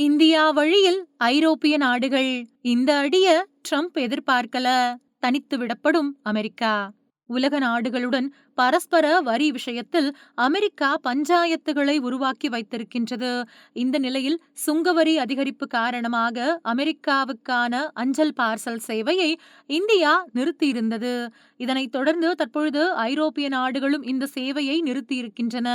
India வழியில் ஐரோப்பிய நாடுகள் இந்த அடிய ட்ரம்ப் எதிர்பார்க்கல. தனித்து விடப்படும் அமெரிக்கா. உலக நாடுகளுடன் பரஸ்பர வரி விஷயத்தில் அமெரிக்கா பஞ்சாயத்துகளை உருவாக்கி வைத்திருக்கின்றது. இந்த நிலையில் சுங்கவரி அதிகரிப்பு காரணமாக அமெரிக்காவுக்கான அஞ்சல் பார்சல் சேவையை இந்தியா நிறுத்தியிருந்தது. இதனைத் தொடர்ந்து தற்பொழுது ஐரோப்பிய நாடுகளும் இந்த சேவையை நிறுத்தியிருக்கின்றன.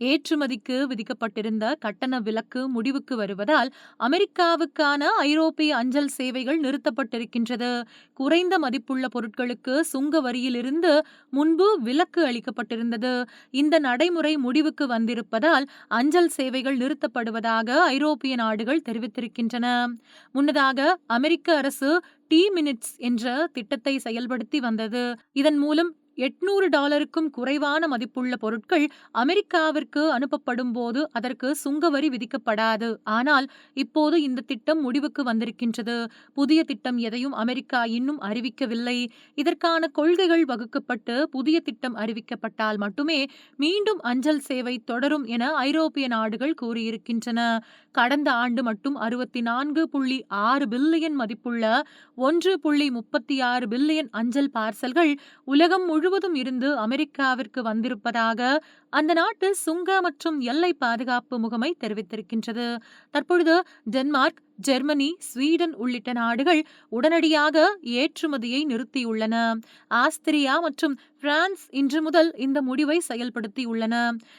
ஏற்றுமதிக்கு விதிக்கப்பட்டிருந்த கட்டண விலக்கு முடிவுக்கு வருவதால் அமெரிக்காவுக்கான ஐரோப்பிய அஞ்சல் சேவைகள் நிறுத்தப்பட்டிருக்கின்றது. குறைந்த மதிப்புள்ள பொருட்களுக்கு சுங்க வரியிலிருந்து முன்பு விலக்கு அளிக்கப்பட்டிருந்தது. இந்த நடைமுறை முடிவுக்கு வந்திருப்பதால் அஞ்சல் சேவைகள் நிறுத்தப்படுவதாக ஐரோப்பிய நாடுகள் தெரிவித்திருக்கின்றன. முன்னதாக அமெரிக்க அரசு டி மினிட்ஸ் என்ற திட்டத்தை செயல்படுத்தி வந்தது. இதன் மூலம் எட்நூறு டாலருக்கும் குறைவான மதிப்புள்ள பொருட்கள் அமெரிக்காவிற்கு அனுப்பப்படும் போது அதற்கு சுங்கவரி விதிக்கப்படாது. ஆனால் இப்போது இந்த திட்டம் முடிவுக்கு வந்திருக்கின்றது. புதிய திட்டம் எதையும் அமெரிக்கா இன்னும் அறிவிக்கவில்லை. இதற்கான கொள்கைகள் வகுக்கப்பட்டு புதிய திட்டம் அறிவிக்கப்பட்டால் மட்டுமே மீண்டும் அஞ்சல் சேவை தொடரும் என ஐரோப்பிய நாடுகள் கூறியிருக்கின்றன. கடந்த ஆண்டு மட்டும் அறுபத்தி நான்கு புள்ளி ஆறு பில்லியன் மதிப்புள்ள ஒன்று புள்ளி முப்பத்தி ஆறு பில்லியன் அஞ்சல் பார்சல்கள் உலகம் முழுவதும் இருந்து அமெரிக்காவிற்கு வந்திருப்பதாக அந்த நாட்டு சுங்க மற்றும் எல்லை பாதுகாப்பு முகமை தெரிவித்திருக்கின்றது. தற்பொழுது டென்மார்க் ஜெர்மனி ஸ்வீடன் உள்ளிட்ட நாடுகள் உடனடியாக ஏற்றுமதியை நிறுத்தியுள்ளன. ஆஸ்திரியா மற்றும் பிரான்ஸ் இன்று முதல் இந்த முடிவை செயல்படுத்தியுள்ளன.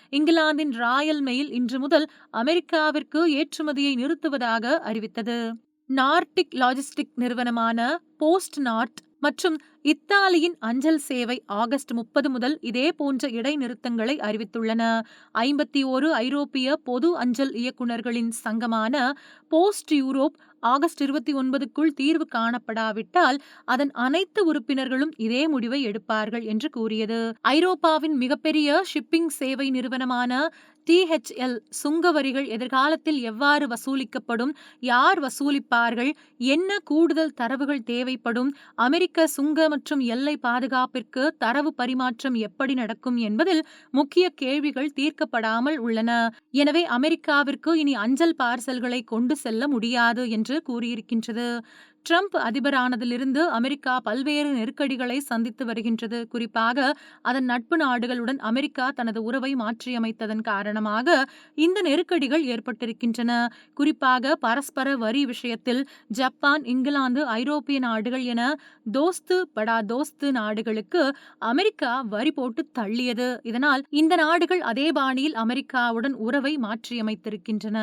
இங்கிலாந்தின் ராயல் மெயில் இன்று முதல் அமெரிக்காவிற்கு ஏற்றுமதியை நிறுத்துவதாக அறிவித்தது. நார்டிக் லாஜிஸ்டிக் நிறுவனமான போஸ்ட் நார்ட் மற்றும் இத்தாலியின் அஞ்சல் சேவை ஆகஸ்ட் முப்பது முதல் இதே போன்ற இடைநிறுத்தங்களை அறிவித்துள்ளன. ஐம்பத்தி ஓரு ஐரோப்பிய பொது அஞ்சல் இயக்குநர்களின் சங்கமான போஸ்ட் யூரோப் ஆகஸ்ட் இருபத்தி ஒன்பதுக்குள் தீர்வு காணப்படாவிட்டால் அதன் அனைத்து உறுப்பினர்களும் இதே முடிவை எடுப்பார்கள் என்று கூறியது. ஐரோப்பாவின் மிகப்பெரிய ஷிப்பிங் சேவை நிறுவனமான டிஹெச்எல் சுங்க வரிகள் எதிர்காலத்தில் எவ்வாறு வசூலிக்கப்படும் யார் வசூலிப்பார்கள் என்ன கூடுதல் தரவுகள் தேவைப்படும் அமெரிக்க சுங்க மற்றும் எல்லை பாதுகாப்பிற்கு தரவு பரிமாற்றம் எப்படி நடக்கும் என்பதில் முக்கிய கேள்விகள் தீர்க்கப்படாமல் உள்ளன. எனவே அமெரிக்காவிற்கு இனி அஞ்சல் பார்சல்களை கொண்டு செல்ல முடியாது என்று கூறியிருக்கின்றது. ட்ரம்ப் அதிபரானதிலிருந்து அமெரிக்கா பல்வேறு நெருக்கடிகளை சந்தித்து வருகின்றது. குறிப்பாக அதன் நட்பு நாடுகளுடன் அமெரிக்கா தனது உறவை மாற்றியமைத்ததன் காரணமாக இந்த நெருக்கடிகள் ஏற்பட்டிருக்கின்றன. குறிப்பாக பரஸ்பர வரி விஷயத்தில் ஜப்பான் இங்கிலாந்து ஐரோப்பிய நாடுகள் என தோஸ்து படா தோஸ்து நாடுகளுக்கு அமெரிக்கா வரி போட்டு தள்ளியது. இதனால் இந்த நாடுகள் அதே பாணியில் அமெரிக்காவுடன் உறவை மாற்றியமைத்திருக்கின்றன.